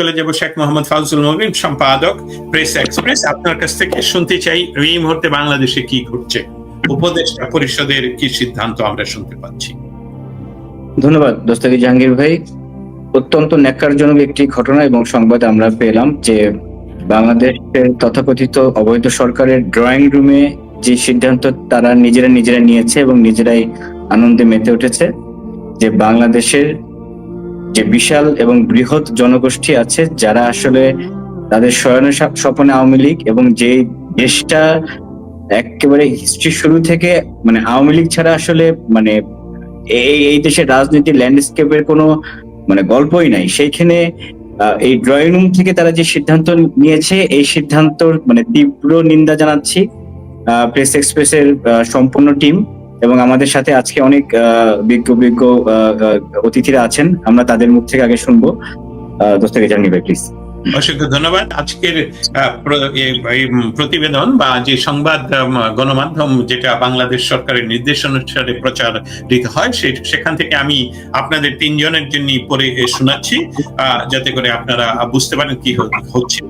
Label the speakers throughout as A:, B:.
A: চলে যাব শেখ মোহাম্মদ ফাউজুল মবিন, সম্পাদক প্রেস এক্সপ্রেস। আপনার কাছ থেকে শুনতে চাই এই মুহূর্তে বাংলাদেশে কি ঘটছে। উপদেষ্টা পরিষদের কি সিদ্ধান্ত আমরা শুনতে পাচ্ছি।
B: ধন্যবাদ দোস্তাকি জাহাঙ্গীর ভাই। অত্যন্ত ন্যাক্কারজনক একটি ঘটনা এবং সংবাদ আমরা পেলাম যে বাংলাদেশের তথাকথিত অবৈধ সরকারের ড্রয়িং রুমে যে সিদ্ধান্ত তারা নিজেরা নিজেরা নিয়েছে এবং নিজেরাই আনন্দে মেতে উঠেছে যে বাংলাদেশের যে বিশাল এবং বৃহৎ জনগোষ্ঠী আছে, যারা আসলে তাদের শয়নের স্বপনে আওয়ামী লীগ এবং যে দেশটা একেবারে হিস্ট্রি শুরু থেকে মানে আওয়ামী লীগ ছাড়া আসলে মানে এই এই দেশের রাজনীতির ল্যান্ডস্কেপের কোনো মানে গল্পই নাই। সেইখানে এই ড্রয়িং রুম থেকে তারা যে সিদ্ধান্ত নিয়েছে, এই সিদ্ধান্ত মানে তীব্র নিন্দা জানাচ্ছি প্রেস এক্সপ্রেসের সম্পূর্ণ টিম এবং আমাদের সাথে আজকে অনেক বিজ্ঞ বিজ্ঞ অতিথিরা আছেন। আমরা তাদের মুখ থেকে আগে শুনব। দোস্তাকে জানিয়ে প্লিজ
A: অসংখ্য ধন্যবাদ। আজকের প্রতিবেদন বা যে সংবাদ গণমাধ্যম যেটা বাংলাদেশ সরকারের নির্দেশ অনুসারে প্রচারিত হয় সেখান থেকে আমি আপনাদের তিনজনের জন্য পড়ে শোনাচ্ছি যাতে করে আপনারা বুঝতে পারেন কি হচ্ছে।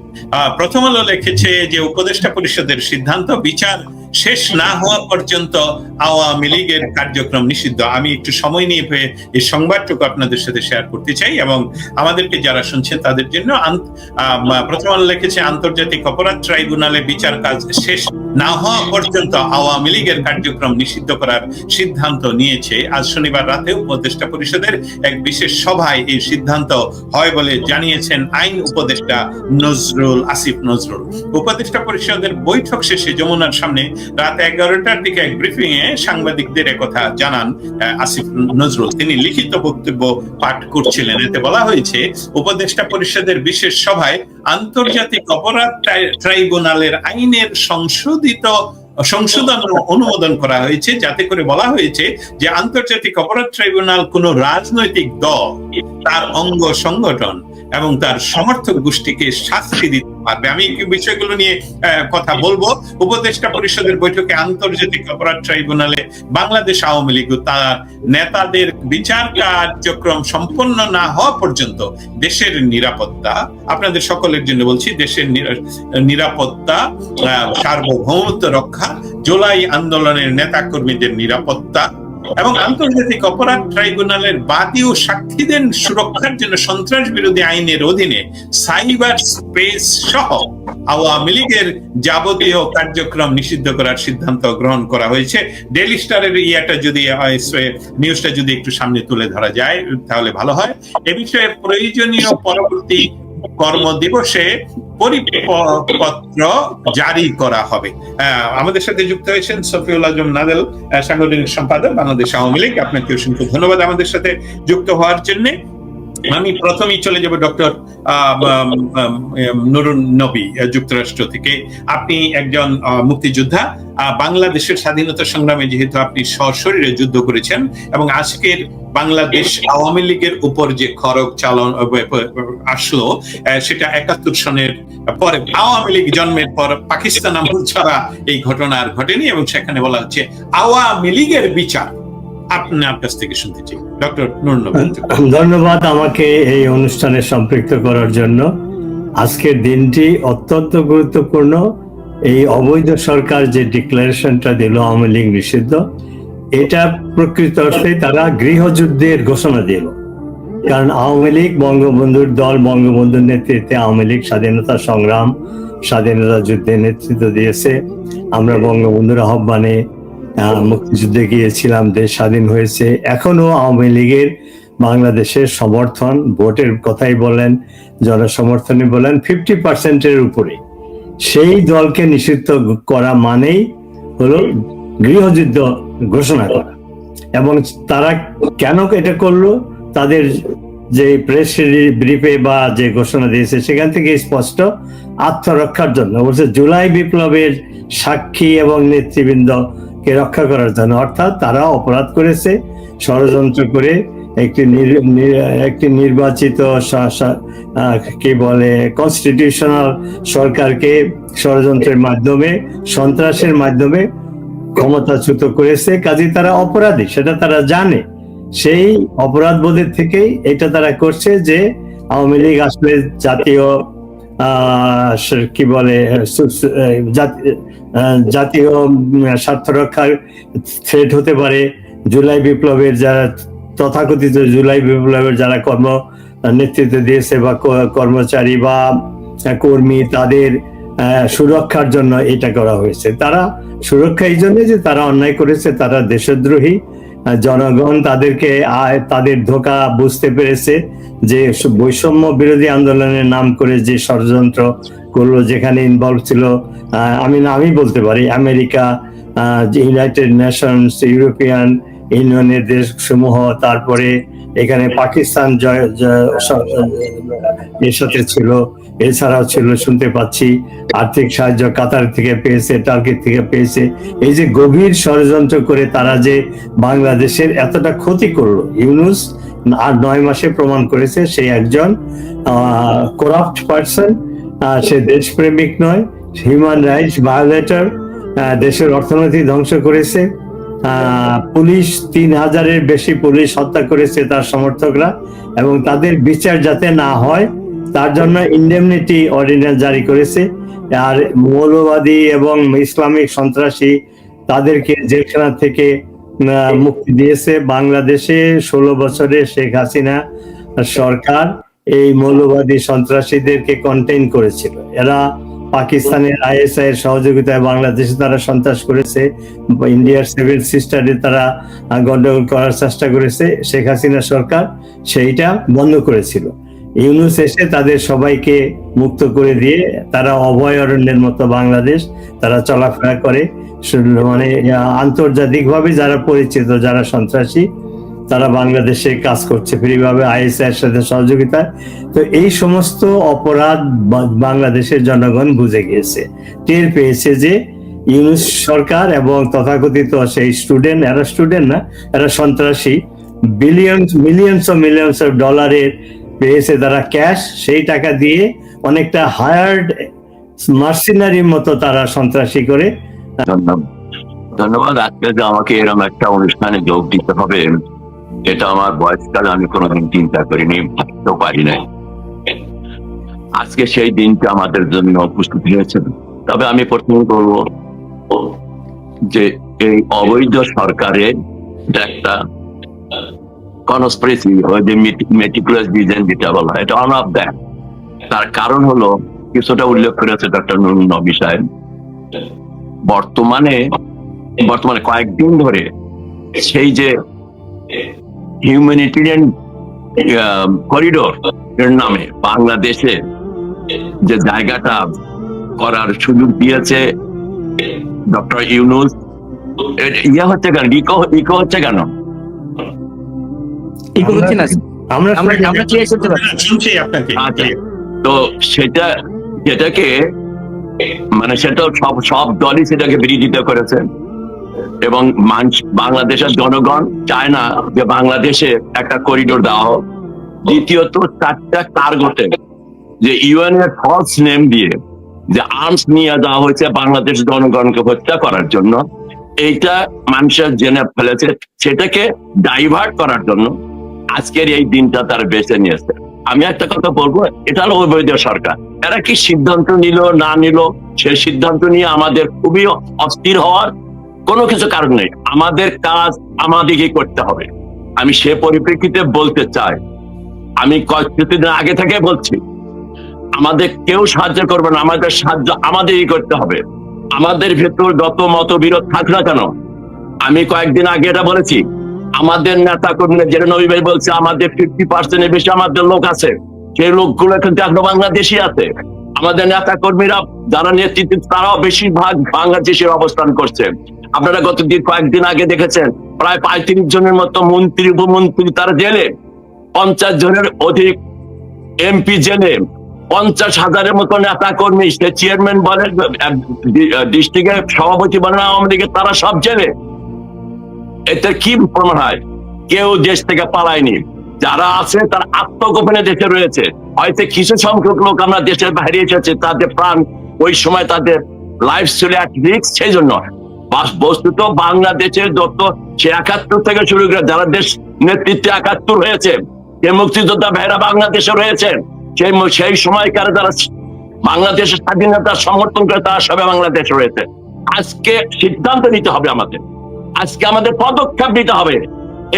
A: প্রথম আলো লিখেছে যে উপদেষ্টা পরিষদের সিদ্ধান্ত, বিচার শেষ না হওয়া পর্যন্ত আওয়ামী লীগের কার্যক্রম নিষিদ্ধ। আমি একটু সময় নিয়ে পে- এই সংবাদটুকু আপনাদের সাথে শেয়ার করতে চাই এবং আমাদেরকে যারা শুনছেন তাদের জন্য প্রথম আলো লিখেছে, আন্তর্জাতিক অপরাধ ট্রাইব্যুনালে বিচার কাজ শেষ না হওয়া পর্যন্ত আওয়ামী লীগের কার্যক্রম নিষিদ্ধ করার সিদ্ধান্ত নিয়েছে। আজ শনিবার রাতে উপদেষ্টা পরিষদের এক বিশেষ সভায় এই সিদ্ধান্ত হয় বলে জানিয়েছেন আইন উপদেষ্টা নজরুল আসিফ নজরুল। উপদেষ্টা পরিষদের বৈঠক শেষে যমুনার সামনে রাত এগারোটার দিকে এক ব্রিফিং এ সাংবাদিকদের কথা জানান আসিফ নজরুল। তিনি লিখিত বক্তব্য পাঠ করছিলেন। এতে বলা হয়েছে, উপদেষ্টা পরিষদের বিশেষ সভায় আন্তর্জাতিক অপরাধ ট্রাইব্যুনালের আইনের সংশোধিত, সংশোধন অনুমোদন করা হয়েছে। যাতে করে বলা হয়েছে যে, আন্তর্জাতিক অপরাধ ট্রাইব্যুনাল কোন রাজনৈতিক দল, তার অঙ্গ সংগঠন এবং তার সমর্থক গোষ্ঠীকে শাস্তি দিতে পারবে। আমি বিষয়গুলো নিয়ে কথা বলব। উপদেষ্টা পরিষদের বৈঠকে আন্তর্জাতিক অপরাধ ট্রাইব্যুনালে বাংলাদেশ আওয়ামী লীগ তার নেতাদের বিচার কার্যক্রম সম্পন্ন না হওয়া পর্যন্ত দেশের নিরাপত্তা, আপনাদের সকলের জন্য বলছি, দেশের নিরা- নিরাপত্তা সার্বভৌমত্ব রক্ষা, জুলাই আন্দোলনের নেতা কর্মীদের নিরাপত্তা এবং আন্তর্জাতিক অপরাধ ট্রাইব্যুনালের বাদী ও সাক্ষীদের সুরক্ষার জন্য সন্ত্রাস বিরোধী আইনের অধীনে সাইবার স্পেস সহ আওয়ামী লীগের যাবতীয় কার্যক্রম নিষিদ্ধ করার সিদ্ধান্ত গ্রহণ করা হয়েছে। ডেইলি স্টারের ইয়েটা যদি নিউজটা যদি একটু সামনে তুলে ধরা যায়, তাহলে ভালো হয়। এ বিষয়ে প্রয়োজনীয় পরবর্তী কর্মদিবসে পরিপত্র জারি করা হবে। আমাদের সাথে যুক্ত হয়েছেন সফিউল আজম নাদেল সাংগঠনিক সম্পাদক বাংলাদেশ আওয়ামী লীগ। আপনাকে অসংখ্য ধন্যবাদ আমাদের সাথে যুক্ত হওয়ার জন্য। আমি প্রথমেই চলে যাব ডক্টর নুরুন নবী যুক্তরাষ্ট্র থেকে। আপনি একজন মুক্তিযোদ্ধা। বাংলাদেশের স্বাধীনতা সংগ্রামে যেহেতু আপনি সশরীরে যুদ্ধ করেছেন এবং আজকের বাংলাদেশ আওয়ামী লীগের উপর যে খরচ চালন আসলো সেটা একাত্তর সনের পরে আওয়ামী লীগ জন্মের পর পাকিস্তান আমল ছাড়া এই ঘটনা আর ঘটেনি এবং সেখানে বলা হচ্ছে আওয়ামী লীগের বিচার। কাছ থেকে শুনতে চাই। ডক্টর
C: ধন্যবাদ আমাকে এই অনুষ্ঠানে সম্পৃক্ত করার জন্য। আজকের দিনটি অত্যন্ত গুরুত্বপূর্ণ। এই অবৈধ সরকার যে ডিক্লারেশনটা দিল আওয়ামী লীগ নিষিদ্ধ এটা প্রকৃত অর্থে তারা গৃহযুদ্ধের ঘোষণা দিল। কারণ আওয়ামী লীগ বঙ্গবন্ধুর দল বঙ্গবন্ধুর নেতৃত্বে আওয়ামী লীগ স্বাধীনতা সংগ্রাম স্বাধীনতা যুদ্ধে নেতৃত্ব দিয়েছে। আমরা বঙ্গবন্ধুর আহ্বানে আহ, মুক্তিযুদ্ধে গিয়েছিলাম দেশ স্বাধীন হয়েছে। এখনও আওয়ামী লীগের বাংলাদেশের সমর্থন ভোটের কথাই বলেন জনসমর্থনে বলেন ফিফটি পার্সেন্টের উপরে। সেই দলকে নিষিদ্ধ করা মানেই হলো গৃহযুদ্ধ ঘোষণা করা। এবং তারা কেন এটা করল? তাদের যে প্রেস ব্রিফে বা যে ঘোষণা দিয়েছে, সেখান থেকে স্পষ্ট আত্মরক্ষার জন্য, বলছে জুলাই বিপ্লবের সাক্ষী এবং নেতৃবৃন্দকে রক্ষা করার জন্য। অর্থাৎ তারা অপরাধ করেছে, ষড়যন্ত্র করে একটি একটি নির্বাচিত কি বলে কনস্টিটিউশনাল সরকারকে ষড়যন্ত্রের মাধ্যমে, সন্ত্রাসের মাধ্যমে ক্ষমতাচ্যুত করেছে কাজে তারা অপরাধী, সেটা তারা জানে। সেই অপরাধ বোধের থেকেই এটা তারা করছে যে আওয়ামী লীগ আসলে জাতীয় কি বলে জাতীয় স্বার্থ রক্ষার থ্রেট হতে পারে। জুলাই বিপ্লবের যারা, তথাকথিত জুলাই বিপ্লবের যারা কর্ম, নেতৃত্ব দিয়েছে বা কর্মচারী বা কর্মী, তাদের সুরক্ষার জন্য এটা করা হয়েছে। তারা সুরক্ষা এই জন্য যে তারা অন্যায় করেছে, তারা দেশদ্রোহী। জনগণ তাদেরকে আয় তাদের ধোকা বুঝতে পেরেছে যে বৈষম্য বিরোধী আন্দোলনের নাম করে যে ষড়যন্ত্র করল, যেখানে ইনভলভ ছিল আমি নামই বলতে পারি, আমেরিকা ইউনাইটেড নেশনস ইউরোপিয়ান ইউনিয়নের দেশসমূহ, তারপরে এখানে পাকিস্তান জয়- এর সাথে ছিল। এছাড়াও ছিল শুনতে পাচ্ছি, আর্থিক সাহায্য কাতার থেকে পেয়েছে টার্কি থেকে পেয়েছে। এই যে গভীর ষড়যন্ত্র করে তারা যে বাংলাদেশের এতটা ক্ষতি করল, ইউনুস আর নয় মাসে প্রমাণ করেছে সে একজন করাপ্ট পার্সন সে দেশপ্রেমিক নয় হিউম্যান রাইটস ভায়োলেটর দেশের অর্থনীতি ধ্বংস করেছে। পুলিশ তিন হাজারের বেশি পুলিশ হত্যা করেছে তার সমর্থকরা এবং তাদের বিচার যাতে না হয় তার জন্য ইন্ডেমনিটি অর্ডিন্যান্স জারি করেছে। আর মৌলবাদী এবং ইসলামিক সন্ত্রাসী তাদেরকে জেলখানা থেকে মুক্তি দিয়েছে। বাংলাদেশে ষোলো বছরে শেখ হাসিনা সরকার এই মৌলবাদী সন্ত্রাসীদেরকে কন্টেইন করেছিল। এরা পাকিস্তানের আইএসআই এর সহযোগিতায় বাংলাদেশে তারা সন্ত্রাস করেছে, ইন্ডিয়ার সিভিল সিস্টারে তারা গন্ডগোল করার চেষ্টা করেছে। শেখ হাসিনা সরকার সেইটা বন্ধ করেছিল। ইউনুস এসে তাদের সবাইকে মুক্ত করে দিয়ে তারা অভয় অরণ্যের মতো বাংলাদেশ, তারা চলাফেরা করে। মানে আন্তর্জাতিকভাবে যারা পরিচিত, যারা সন্ত্রাসী, তারা বাংলাদেশে কাজ করছে ফ্রিভাবে, আইএসআই এর সাথে সহযোগিতা তো এই সমস্ত অপরাধ বাংলাদেশের জনগণ বুঝে গিয়েছে। টের পেয়েছে যে ইউনুস সরকার এবং তথাকথিত সেই স্টুডেন্ট, এরা স্টুডেন্ট না, এরা সন্ত্রাসী। Billions, millions of millions of ডলারের পেয়েছে তারা ক্যাশ, সেই টাকা দিয়ে অনেকটা হায়ার্ড মার্সিনারির মতো তারা সন্ত্রাসী করে।
D: ধন্যবাদ। আজকে যে আমাকে এরকম একটা অনুষ্ঠানে যোগ দিতে হবে, এটা আমার বয়সকালে আমি কোনোদিন চিন্তা করিনি, ভাবতেও পারি নাই। আজকে সেই দিনটা আমাদের জন্য উপস্থিত হয়েছে। তবে আমি প্রথমে বলব যে এই অবৈধ সরকারের একটা কনস্প্রেসি যে মেটিকুলাস ডিজাইন যেটা বলা হয়, এটা অন অফ দ্যাট তার কারণ হলো, কিছুটা উল্লেখ করেছে ডক্টর নুরুল নবী সাহেব, বর্তমানে বর্তমানে কয়েকদিন ধরে সেই যে হিউম্যানিটেরিয়ান করিডোর এর নামে বাংলাদেশে যে জায়গাটা করার সুযোগ দিয়েছে ডক্টর ইউনুস ইয়ে হচ্ছে কেন? ইকো ইকো হচ্ছে কেন?
B: কি করছি
C: আমরা
B: আমরা আমরা ক্লিয়ার করতে পারি
A: আপনাকে।
D: আচ্ছা। তো সেটা যেটাকে মানে সেটা সব সব দলই সেটাকে বিরোধিতা করেছে। এবং মানুষ- বাংলাদেশের জনগণ চায় না যে বাংলাদেশে একটা করিডোর দেওয়া হোক। দ্বিতীয়ত চারটা কার্গোতে যে ইউএন এর ফলস নেম দিয়ে যে আর্মস নিয়ে দেওয়া হয়েছে বাংলাদেশ জনগণকে হত্যা করার জন্য। এইটা মানুষের জেনে ফেলেছে। সেটাকে ডাইভার্ট করার জন্য। আজকের এই দিনটা তার বেছে নিয়েছে। আমি একটা কথা বলব, এটা হলো অবৈধ সরকার। এরা কি সিদ্ধান্ত নিল, না নিল সেই সিদ্ধান্ত নিয়ে আমাদের খুবই অস্থির হওয়ার কোনো কিছু কারণ নেই। আমাদের কাজ আমাদেরকে করতে হবে। আমি সে পরিপ্রেক্ষিতে বলতে চাই, আমি কয়েকদিন আগে থেকে বলছি, আমাদের কেউ সাহায্য করবে না, আমাদের সাহায্য আমাদেরই করতে হবে। আমাদের ভেতর যত মতবিরোধ থাক না কেন, আমি কয়েকদিন আগে এটা বলেছি আমাদের নেতা কর্মীরা যেটা নবী ভাই বলছে, আমাদের ফিফটি পার্সেন্টের বেশি আমাদের লোক আছে। সেই লোকগুলো কিন্তু এখনও বাংলাদেশি আছে। আমাদের নেতা কর্মীরা যারা নেতৃত্ব, তারাও বেশিরভাগ বাংলাদেশের অবস্থান করছে। আপনারা গত দিন কয়েকদিন আগে দেখেছেন, প্রায় পঁয়ত্রিশ জনের মতো মন্ত্রী, উপমন্ত্রী তারা জেলে। পঞ্চাশ জনের অধিক এমপি জেলে। পঞ্চাশ হাজারের মতো নেতা কর্মী, সে চেয়ারম্যান বলেন ডিস্ট্রিক্টের সভাপতি বলেন, আওয়ামী লীগের তারা সব জেলে। এতে কি প্রমাণ হয়? কেউ দেশ থেকে পালায়নি। যারা আছে, তার আত্মগোপনে দেশে রয়েছে। হয়তো কিছু সংখ্যক লোক আমরা দেশের বাইরে এসেছে, তাদের প্রাণ ওই সময় তাদের লাইফ ছিল এক রিক্স সেই জন্য। বস্তুত বাংলাদেশের যত সে একাত্তর থেকে শুরু করে যারা দেশ নেতৃত্বে একাত্তর হয়েছে যে মুক্তিযোদ্ধা ভাইরা বাংলাদেশে রয়েছেন সেই সেই সময়কার যারা বাংলাদেশের স্বাধীনতা সমর্থন করে তারা সবাই বাংলাদেশে রয়েছে। আজকে সিদ্ধান্ত নিতে হবে আমাদের। আজকে আমাদের পদক্ষেপ নিতে হবে।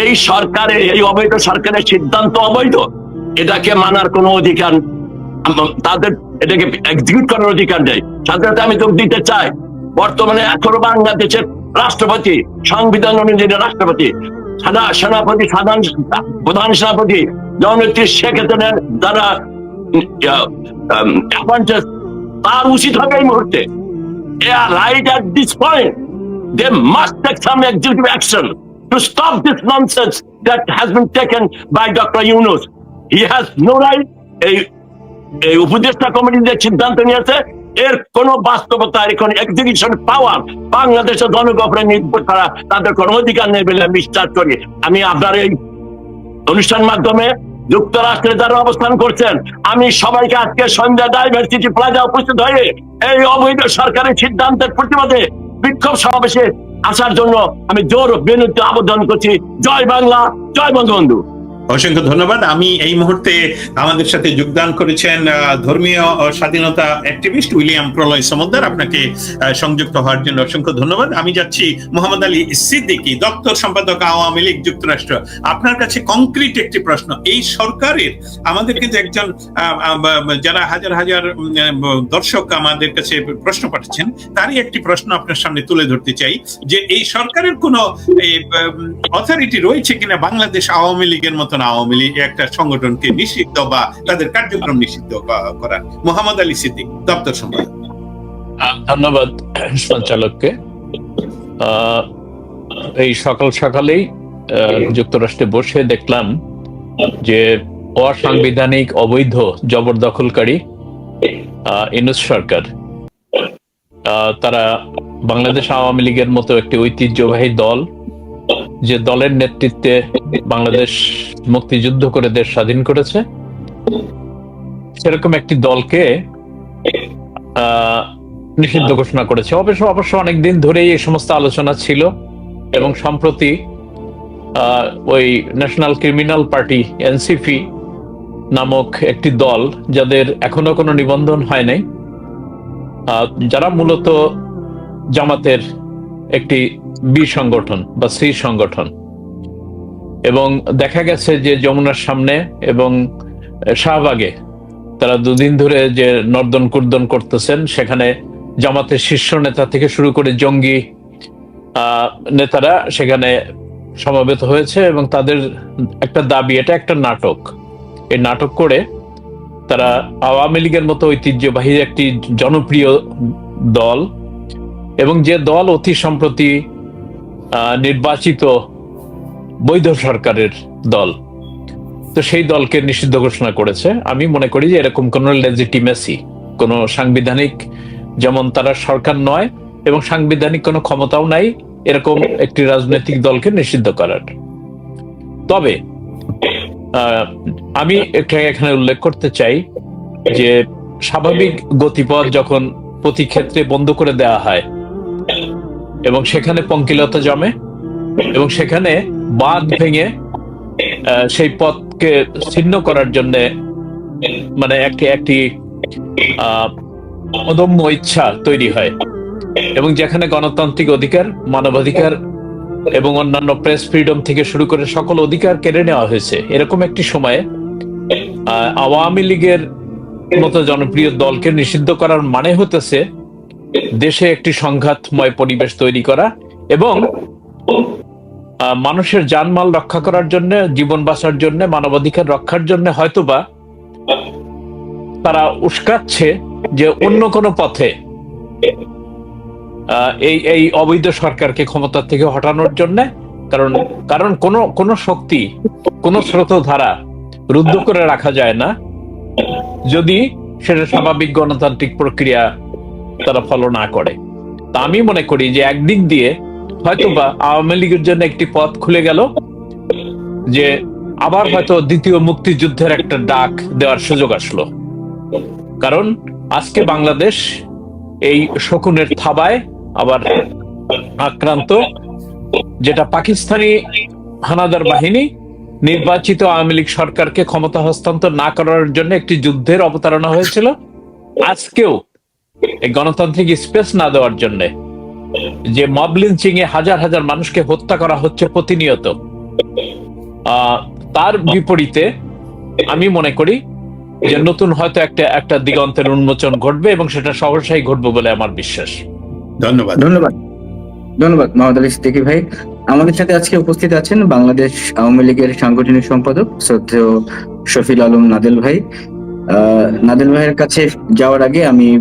D: এই সরকারের, এই অবৈধ সরকারের সিদ্ধান্ত অবৈধ, এটাকে মানার কোনো অধিকার তাদের এটাকে এক্সিকিউট করার অধিকার নেই। সাথে আমি যোগ দিতে চাই। বর্তমানে এখনও বাংলাদেশের রাষ্ট্রপতি, সংবিধান অনুযায়ী রাষ্ট্রপতি সাদা সেনাপতি, সাধারণ প্রধান সেনাপতি, জননেত্রী শেখ হাসিনার দ্বারা তার উচিত হবে এই মুহূর্তে। Right at this point. They must take some executive action to stop this nonsense that has been taken by Dr. Yunus. He has no right. এই উপদেষ্টা কমিটি যে সিদ্ধান্ত নিয়েছে, এর কোন বাস্তবতা, এর কোন এক্সিকিউশন পাওয়ার বাংলাদেশের জনগণের নির্ভর করা তাদের কোনো অধিকার নেই বলে আমি বিশ্বাস করি আমি আপনার এই অনুষ্ঠান মাধ্যমে যুক্তরাষ্ট্রে যারা অবস্থান করছেন, আমি সবাইকে আজকে সন্ধ্যা ডাইভার্সিটি প্লাজা উপস্থিত হয়ে এই অবৈধ সরকারের সিদ্ধান্তের প্রতিবাদে বিক্ষোভ সমাবেশে আসার জন্য আমি জোর বিনীত আবেদন করছি। জয় বাংলা জয় বঙ্গবন্ধু।
A: অসংখ্য ধন্যবাদ। আমি এই মুহূর্তে আমাদের সাথে যোগদান করেছেন ধর্মীয় স্বাধীনতা অ্যাক্টিভিস্ট উইলিয়াম প্রলয় সমদ্দার। আপনাকে সংযুক্ত হওয়ার জন্য অসংখ্য ধন্যবাদ। আমি যাচ্ছি মোহাম্মদ আলী সিদ্দিকী, দপ্তর সম্পাদক আওয়ামী লীগ যুক্তরাষ্ট্র। আপনার কাছে কংক্রিট একটি প্রশ্ন, এই সরকারের আমাদের কিন্তু একজন যারা হাজার হাজার দর্শক আমাদের কাছে প্রশ্ন পাঠাচ্ছেন, তারই একটি প্রশ্ন আপনার সামনে তুলে ধরতে চাই, যে এই সরকারের কোনো অথরিটি রয়েছে কিনা বাংলাদেশ আওয়ামী লীগের মতন? আওয়ামী লীগ একটা সংগঠনকে নিষিদ্ধ বা তাদের কার্যক্রম নিষিদ্ধ করা। মোহাম্মদ আলী সিদ্দিক, দপ্তর সম্পাদক।
E: ধন্যবাদ সঞ্চালককে। এই সকাল সকালেই যুক্তরাষ্ট্রে বসে দেখলাম যে অসাংবিধানিক, অবৈধ, জবরদখলকারী ইনুস সরকার তারা বাংলাদেশ আওয়ামী লীগের মতো একটি ঐতিহ্যবাহী দল যে দলের নেতৃত্বে বাংলাদেশ মুক্তিযুদ্ধ করে দেশ স্বাধীন করেছে, সেরকম একটি দলকে নিষিদ্ধ ঘোষণা করেছে। অবশ্য অবশ্য অনেকদিন ধরেই এই সমস্ত আলোচনা ছিল এবং সম্প্রতি ওই ন্যাশনাল ক্রিমিনাল পার্টি, এনসিপি নামক একটি দল, যাদের এখনও কোনো নিবন্ধন হয় নাই যারা মূলত জামাতের একটি বি সংগঠন বা সি সংগঠন। এবং দেখা গেছে যে যমুনার সামনে এবং শাহবাগে তারা দুদিন ধরে যে নর্দন কুর্দন করতেছেন, সেখানে জামাতের শীর্ষ নেতা থেকে শুরু করে জঙ্গি নেতারা সেখানে সমাবেত হয়েছে এবং তাদের একটা দাবি, এটা একটা নাটক। এই নাটক করে তারা আওয়ামী লীগের মতো ঐতিহ্যবাহী একটি জনপ্রিয় দল এবং যে দল অতি সম্প্রতি নির্বাচিত বৈধ সরকারের দল। তো সেই দলকে নিষিদ্ধ ঘোষণা করেছে। আমি মনে করি যে এরকম কোন লেজিটিমেসি কোন সাংবিধানিক, যেমন তারা সরকার নয় এবং সাংবিধানিক কোনো ক্ষমতাও নাই, এরকম একটি রাজনৈতিক দলকে নিষিদ্ধ করার। তবে আমি একটা এখানে উল্লেখ করতে চাই যে স্বাভাবিক গতিপথ যখন প্রতি ক্ষেত্রে বন্ধ করে দেওয়া হয় এবং সেখানে পঙ্কিলতা জমে এবং সেখানে বাঁধ ভেঙে সেই পথকে ছিন্ন করার জন্য মানে একটি একটি অদম্য ইচ্ছা তৈরি হয়। এবং যেখানে গণতান্ত্রিক অধিকার, মানবাধিকার এবং অন্যান্য প্রেস ফ্রিডম থেকে শুরু করে সকল অধিকার কেড়ে নেওয়া হয়েছে। এরকম একটি সময়ে আওয়ামী লীগের মতো জনপ্রিয় দলকে নিষিদ্ধ করার মানে হতেছে দেশে একটি সংঘাতময় পরিবেশ তৈরি করা এবং মানুষের জানমাল রক্ষা করার জন্য, জীবন বাঁচার জন্য, মানবাধিকার রক্ষার জন্য হয়তোবা তারা উস্কাচ্ছে যে অন্য কোনো পথে এই এই অবৈধ সরকারকে ক্ষমতা থেকে হটানোর জন্য, কারণ কারণ কোন কোন শক্তি, কোন স্রোতধারা রুদ্ধ করে রাখা যায় না। যদি সেটা স্বাভাবিক গণতান্ত্রিক প্রক্রিয়া তারা ফলো না করে। তা আমি মনে করি যে একদিক দিয়ে হয়তোবা আওয়ামী লীগের জন্য একটি পথ খুলে গেল, যে আবার হয়তো দ্বিতীয় মুক্তিযুদ্ধের একটা ডাক দেওয়ার সুযোগ আসলো। কারণ আজকে বাংলাদেশ এই শকুনের থাবায় আবার আক্রান্ত, যেটা পাকিস্তানি হানাদার বাহিনী নির্বাচিত আওয়ামী লীগ সরকারকে ক্ষমতা হস্তান্তর না করার জন্য একটি যুদ্ধের অবতারণা হয়েছিল। আজকেও গণতান্ত্রিক স্পেস না দেওয়ার জন্য। যে মব লিঞ্চিং এ হাজার হাজার মানুষকে হত্যা করা হচ্ছে প্রতিনিয়ত। তার বিপরীতে আমি মনে করি যে নতুন হয়তো একটা একটা দিগন্তের উন্মোচন ঘটবে এবং সেটা সহসাই ঘটবে বলে আমার বিশ্বাস।
A: ধন্যবাদ।
B: ধন্যবাদ। ধন্যবাদ মোহাম্মদ আলী সিদ্দিকী ভাই। আমাদের সাথে আজকে উপস্থিত আছেন বাংলাদেশ আওয়ামী লীগের সাংগঠনিক সম্পাদক শ্রদ্ধেয় শফিল আলম নাদেল ভাই। আহ, নাদেল ভাইয়ের কাছে যাওয়ার আগে আমি